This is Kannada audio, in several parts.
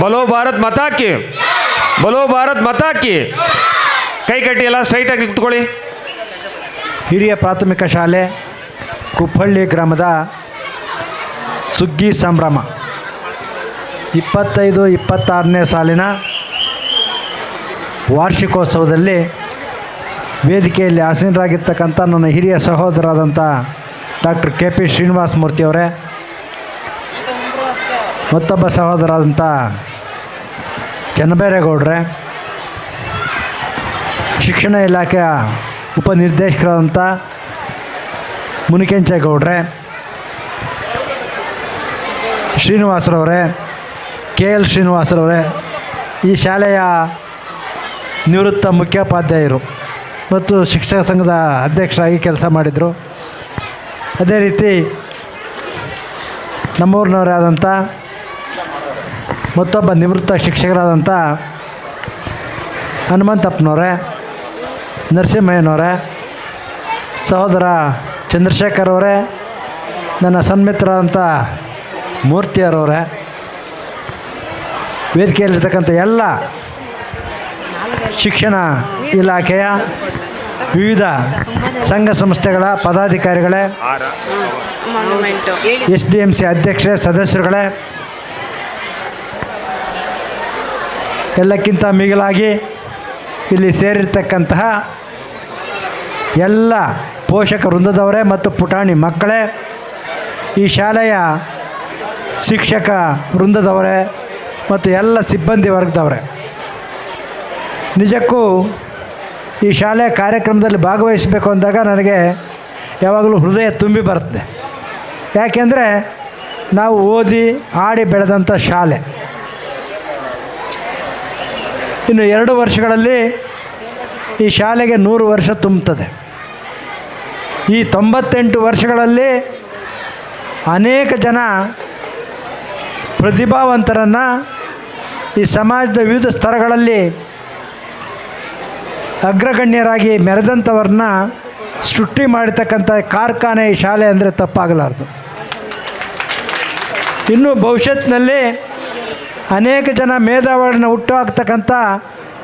ಬಲೋ ಭಾರತ್ ಮತಾಕಿ ಬಲೋ ಭಾರತ್ ಮತಾಕಿ ಕೈ. ಕಟ್ಟಿ ಎಲ್ಲ ಸ್ಟ್ರೈಟಾಗಿ ಕುತ್ಕೊಳ್ಳಿ ಹಿರಿಯ ಪ್ರಾಥಮಿಕ ಶಾಲೆ, ಕುಪ್ಪಳ್ಳಿ ಗ್ರಾಮದ ಸುಗ್ಗಿ ಸಂಭ್ರಮ. ಇಪ್ಪತ್ತೈದು, ಇಪ್ಪತ್ತಾರನೇ ಸಾಲಿನ ವಾರ್ಷಿಕೋತ್ಸವದಲ್ಲಿ ವೇದಿಕೆಯಲ್ಲಿ ಆಸೀನರಾಗಿರ್ತಕ್ಕಂಥ ನನ್ನ ಹಿರಿಯ ಸಹೋದರಾದಂಥ ಡಾಕ್ಟರ್ ಕೆ ಪಿ ಶ್ರೀನಿವಾಸ ಮೂರ್ತಿಯವರೇ ಮತ್ತೊಬ್ಬ ಸಹೋದರಾದಂಥ ಚನ್ನಬೇರೇಗೌಡ್ರೆ, ಶಿಕ್ಷಣ ಇಲಾಖೆಯ ಉಪನಿರ್ದೇಶಕರಾದಂಥ ಮುನಿಕೆಂಚೇಗೌಡ್ರೆ, ಶ್ರೀನಿವಾಸರವರೇ ಕೆ ಎಲ್ ಶ್ರೀನಿವಾಸರವರೇ, ಈ ಶಾಲೆಯ ನಿವೃತ್ತ ಮುಖ್ಯೋಪಾಧ್ಯಾಯರು ಮತ್ತು ಶಿಕ್ಷಕ ಸಂಘದ ಅಧ್ಯಕ್ಷರಾಗಿ ಕೆಲಸ ಮಾಡಿದರು. ಅದೇ ರೀತಿ ನಮ್ಮೂರಿನವರೇ ಆದಂಥ ಮತ್ತೊಬ್ಬ ನಿವೃತ್ತ ಶಿಕ್ಷಕರಾದಂಥ ಹನುಮಂತಪ್ಪನವರೇ ನರಸಿಂಹಯ್ಯನವರೇ ಸಹೋದರ ಚಂದ್ರಶೇಖರ್ ಅವರೇ ನನ್ನ ಸನ್ಮಿತ್ರರಾದಂಥ ಮೂರ್ತಿಯರವರೇ ವೇದಿಕೆಯಲ್ಲಿರ್ತಕ್ಕಂಥ ಎಲ್ಲ ಶಿಕ್ಷಣ ಇಲಾಖೆಯ ವಿವಿಧ ಸಂಘ ಸಂಸ್ಥೆಗಳ ಪದಾಧಿಕಾರಿಗಳೇ ಎಸ್ ಡಿ ಎಂ ಸಿ ಅಧ್ಯಕ್ಷರೇ ಸದಸ್ಯರುಗಳೇ ಎಲ್ಲಕ್ಕಿಂತ ಮಿಗಿಲಾಗಿ ಇಲ್ಲಿ ಸೇರಿರ್ತಕ್ಕಂತಹ ಎಲ್ಲ ಪೋಷಕ ವೃಂದದವರೇ ಮತ್ತು ಪುಟಾಣಿ ಮಕ್ಕಳೇ, ಈ ಶಾಲೆಯ ಶಿಕ್ಷಕ ವೃಂದದವರೇ ಮತ್ತು ಎಲ್ಲ ಸಿಬ್ಬಂದಿ ವರ್ಗದವರೇ. ನಿಜಕ್ಕೂ ಈ ಶಾಲೆಯ ಕಾರ್ಯಕ್ರಮದಲ್ಲಿ ಭಾಗವಹಿಸಬೇಕು ಅಂದಾಗ ನನಗೆ ಯಾವಾಗಲೂ ಹೃದಯ ತುಂಬಿ ಬರುತ್ತೆ ಯಾಕೆಂದರೆ ನಾವು ಓದಿ ಆಡಿ ಬೆಳೆದಂಥ ಶಾಲೆ. ಇನ್ನು ಎರಡು ವರ್ಷಗಳಲ್ಲಿ ಈ ಶಾಲೆಗೆ ನೂರು ವರ್ಷ ತುಂಬುತ್ತದೆ. ಈ ತೊಂಬತ್ತೆಂಟು ವರ್ಷಗಳಲ್ಲಿ ಅನೇಕ ಜನ ಪ್ರತಿಭಾವಂತರನ್ನು ಈ ಸಮಾಜದ ವಿವಿಧ ಸ್ತರಗಳಲ್ಲಿ ಅಗ್ರಗಣ್ಯರಾಗಿ ಮೆರೆದಂಥವ್ರನ್ನ ಸೃಷ್ಟಿ ಮಾಡಿರ್ತಕ್ಕಂಥ ಕಾರ್ಖಾನೆ ಈ ಶಾಲೆ ಅಂದರೆ ತಪ್ಪಾಗಲಾರದು. ಇನ್ನು ಭವಿಷ್ಯತ್ತಿನಲ್ಲಿ ಅನೇಕ ಜನ ಮೇಧಾವಿಗಳನ್ನ ಹುಟ್ಟು ಹಾಕ್ತಕ್ಕಂಥ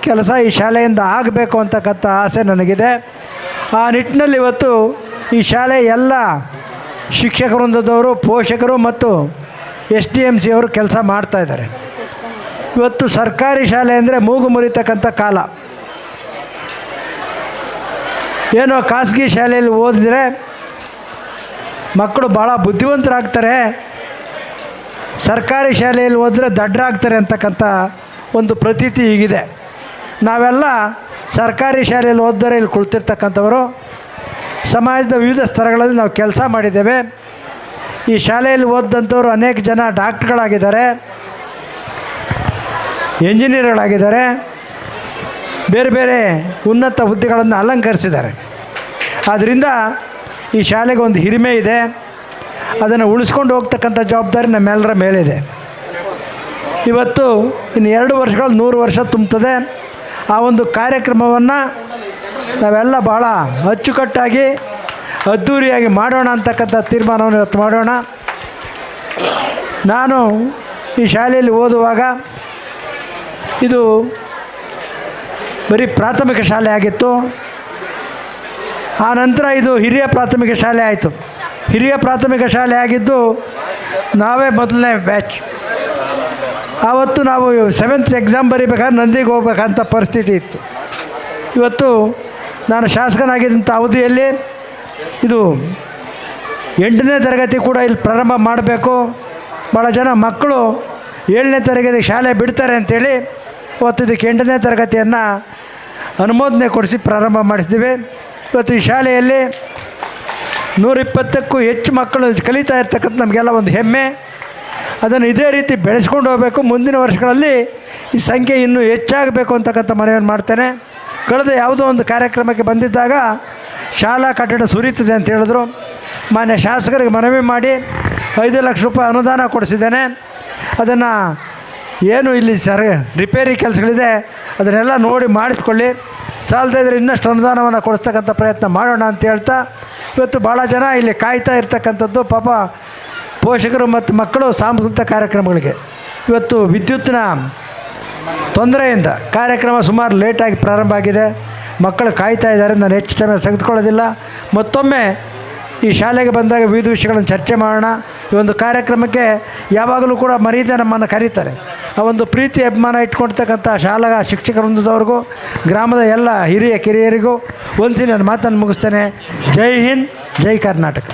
ಕೆಲಸ ಈ ಶಾಲೆಯಿಂದ ಆಗಬೇಕು ಅಂತಕ್ಕಂಥ ಆಸೆ ನನಗಿದೆ. ಆ ನಿಟ್ಟಿನಲ್ಲಿ ಇವತ್ತು ಈ ಶಾಲೆ ಎಲ್ಲ ಶಿಕ್ಷಕ ವೃಂದದವರು, ಪೋಷಕರು ಮತ್ತು ಎಸ್ ಡಿ ಎಂ ಸಿ ಅವರು ಕೆಲಸ ಮಾಡ್ತಾಯಿದ್ದಾರೆ ಇವತ್ತು ಸರ್ಕಾರಿ ಶಾಲೆ ಅಂದರೆ ಮೂಗು ಮುರಿತಕ್ಕಂಥ ಕಾಲ. ಏನೋ ಖಾಸಗಿ ಶಾಲೆಯಲ್ಲಿ ಓದಿದ್ರೆ ಮಕ್ಕಳು ಭಾಳ ಬುದ್ಧಿವಂತರಾಗ್ತಾರೆ. ಸರ್ಕಾರಿ ಶಾಲೆಯಲ್ಲಿ ಹೋದರೆ ದಡ್ಡರಾಗ್ತಾರೆ ಅಂತಕ್ಕಂಥ ಒಂದು ಪ್ರತೀತಿ ಈಗಿದೆ ನಾವೆಲ್ಲ ಸರ್ಕಾರಿ ಶಾಲೆಯಲ್ಲಿ ಓದಿದರೆ ಇಲ್ಲಿ ಕುಳಿತಿರ್ತಕ್ಕಂಥವರು. ಸಮಾಜದ ವಿವಿಧ ಸ್ತರಗಳಲ್ಲಿ ನಾವು ಕೆಲಸ ಮಾಡಿದ್ದೇವೆ. ಈ ಶಾಲೆಯಲ್ಲಿ ಓದಿದಂಥವ್ರು ಅನೇಕ ಜನ ಡಾಕ್ಟ್ರ್ಗಳಾಗಿದ್ದಾರೆ. ಎಂಜಿನಿಯರ್ಗಳಾಗಿದ್ದಾರೆ. ಬೇರೆ ಬೇರೆ ಉನ್ನತ ಹುದ್ದೆಗಳನ್ನು ಅಲಂಕರಿಸಿದ್ದಾರೆ. ಆದ್ದರಿಂದ ಈ ಶಾಲೆಗೆ ಒಂದು ಹಿರಿಮೆ ಇದೆ. ಅದನ್ನು ಉಳಿಸ್ಕೊಂಡು ಹೋಗ್ತಕ್ಕಂಥ ಜವಾಬ್ದಾರಿ ನಮ್ಮೆಲ್ಲರ ಮೇಲಿದೆ. ಇವತ್ತು ಇನ್ನು ಎರಡು ವರ್ಷಗಳು ನೂರು ವರ್ಷ ತುಂಬುತ್ತದೆ ಆ ಒಂದು ಕಾರ್ಯಕ್ರಮವನ್ನು ನಾವೆಲ್ಲ ಭಾಳ ಅಚ್ಚುಕಟ್ಟಾಗಿ ಅದ್ಧೂರಿಯಾಗಿ ಮಾಡೋಣ ಅಂತಕ್ಕಂಥ ತೀರ್ಮಾನವನ್ನು ಇವತ್ತು ಮಾಡೋಣ. ನಾನು ಈ ಶಾಲೆಯಲ್ಲಿ ಓದುವಾಗ ಇದು ಬರೀ ಪ್ರಾಥಮಿಕ ಶಾಲೆ ಆಗಿತ್ತು. ಆ ನಂತರ ಇದು ಹಿರಿಯ ಪ್ರಾಥಮಿಕ ಶಾಲೆ ಆಯಿತು. ಹಿರಿಯ ಪ್ರಾಥಮಿಕ ಶಾಲೆ ಆಗಿದ್ದು ನಾವೇ ಮೊದಲನೇ ಬ್ಯಾಚ್. ಆವತ್ತು ನಾವು ಸೆವೆಂತ್ ಎಕ್ಸಾಮ್ ಬರೀಬೇಕಾದ್ರೆ ನಂದಿಗೆ ಹೋಗ್ಬೇಕಂತ ಪರಿಸ್ಥಿತಿ ಇತ್ತು. ಇವತ್ತು ನಾನು ಶಾಸಕನಾಗಿದ್ದಂಥ ಅವಧಿಯಲ್ಲಿ ಇದು ಎಂಟನೇ ತರಗತಿ ಕೂಡ ಇಲ್ಲಿ ಪ್ರಾರಂಭ ಮಾಡಬೇಕು. ಭಾಳ ಜನ ಮಕ್ಕಳು ಏಳನೇ ತರಗತಿ ಶಾಲೆ ಬಿಡ್ತಾರೆ ಅಂತೇಳಿ ಇವತ್ತು ಇದಕ್ಕೆ ಎಂಟನೇ ತರಗತಿಯನ್ನು ಅನುಮೋದನೆ ಕೊಡಿಸಿ ಪ್ರಾರಂಭ ಮಾಡಿಸ್ತೀವಿ ಇವತ್ತು ಈ ಶಾಲೆಯಲ್ಲಿ ನೂರಿಪ್ಪತ್ತಕ್ಕೂ ಹೆಚ್ಚು ಮಕ್ಕಳು ಕಲಿತಾ ಇರ್ತಕ್ಕಂಥ ನಮಗೆಲ್ಲ ಒಂದು ಹೆಮ್ಮೆ. ಅದನ್ನು ಇದೇ ರೀತಿ ಬೆಳೆಸ್ಕೊಂಡು ಹೋಗಬೇಕು. ಮುಂದಿನ ವರ್ಷಗಳಲ್ಲಿ ಈ ಸಂಖ್ಯೆ ಇನ್ನೂ ಹೆಚ್ಚಾಗಬೇಕು ಅಂತಕ್ಕಂಥ ಮನವಿಯನ್ನು ಮಾಡ್ತೇನೆ. ಕಳೆದ ಯಾವುದೋ ಒಂದು ಕಾರ್ಯಕ್ರಮಕ್ಕೆ ಬಂದಿದ್ದಾಗ ಶಾಲಾ ಕಟ್ಟಡ ಸುರಿಯುತ್ತದೆ ಅಂತ ಹೇಳಿದ್ರು. ಮಾನ್ಯ ಶಾಸಕರಿಗೆ ಮನವಿ ಮಾಡಿ ಐದು ಲಕ್ಷ ರೂಪಾಯಿ ಅನುದಾನ ಕೊಡಿಸಿದ್ದೇನೆ. ಅದನ್ನು ಏನು ಇಲ್ಲಿ ಸರ್ ರಿಪೇರಿ ಕೆಲಸಗಳಿದೆ, ಅದನ್ನೆಲ್ಲ ನೋಡಿ ಮಾಡಿಸ್ಕೊಳ್ಳಿ. ಸಾಲದೇ ಇದ್ರೆ ಇನ್ನಷ್ಟು ಅನುದಾನವನ್ನು ಕೊಡಿಸ್ತಕ್ಕಂಥ ಪ್ರಯತ್ನ ಮಾಡೋಣ ಅಂತ ಹೇಳ್ತಾ ಇವತ್ತು ಭಾಳ ಜನ ಇಲ್ಲಿ ಕಾಯ್ತಾ ಇರ್ತಕ್ಕಂಥದ್ದು ಪಾಪ ಪೋಷಕರು ಮತ್ತು ಮಕ್ಕಳು ಸಾಂಸ್ಕೃತಿಕ ಕಾರ್ಯಕ್ರಮಗಳಿಗೆ. ಇವತ್ತು ವಿದ್ಯುತ್ತಿನ ತೊಂದರೆಯಿಂದ ಕಾರ್ಯಕ್ರಮ ಸುಮಾರು ಲೇಟಾಗಿ ಪ್ರಾರಂಭ ಆಗಿದೆ. ಮಕ್ಕಳು ಕಾಯ್ತಾ ಇದ್ದಾರೆ, ನಾನು ಹೆಚ್ಚು ಟೈಮ್ ತೆಗೆದುಕೊಳ್ಳೋದಿಲ್ಲ. ಮತ್ತೊಮ್ಮೆ ಈ ಶಾಲೆಗೆ ಬಂದಾಗ ವಿವಿಧ ವಿಷಯಗಳನ್ನು ಚರ್ಚೆ ಮಾಡೋಣ. ಈ ಒಂದು ಕಾರ್ಯಕ್ರಮಕ್ಕೆ ಯಾವಾಗಲೂ ಕೂಡ ಮರೀದೆ ನಮ್ಮನ್ನು ಕರೀತಾರೆ. ಆ ಒಂದು ಪ್ರೀತಿ ಅಭಿಮಾನ ಇಟ್ಕೊಳ್ತಕ್ಕಂಥ ಶಾಲಾ ಶಿಕ್ಷಕ ವೃಂದದವ್ರಿಗೂ, ಗ್ರಾಮದ ಎಲ್ಲ ಹಿರಿಯ ಕಿರಿಯರಿಗೂ ಒಂದ್ಸಿ ನಾನು ಮಾತನ್ನು ಮುಗಿಸ್ತೇನೆ. ಜೈ ಹಿಂದ್, ಜೈ ಕರ್ನಾಟಕ.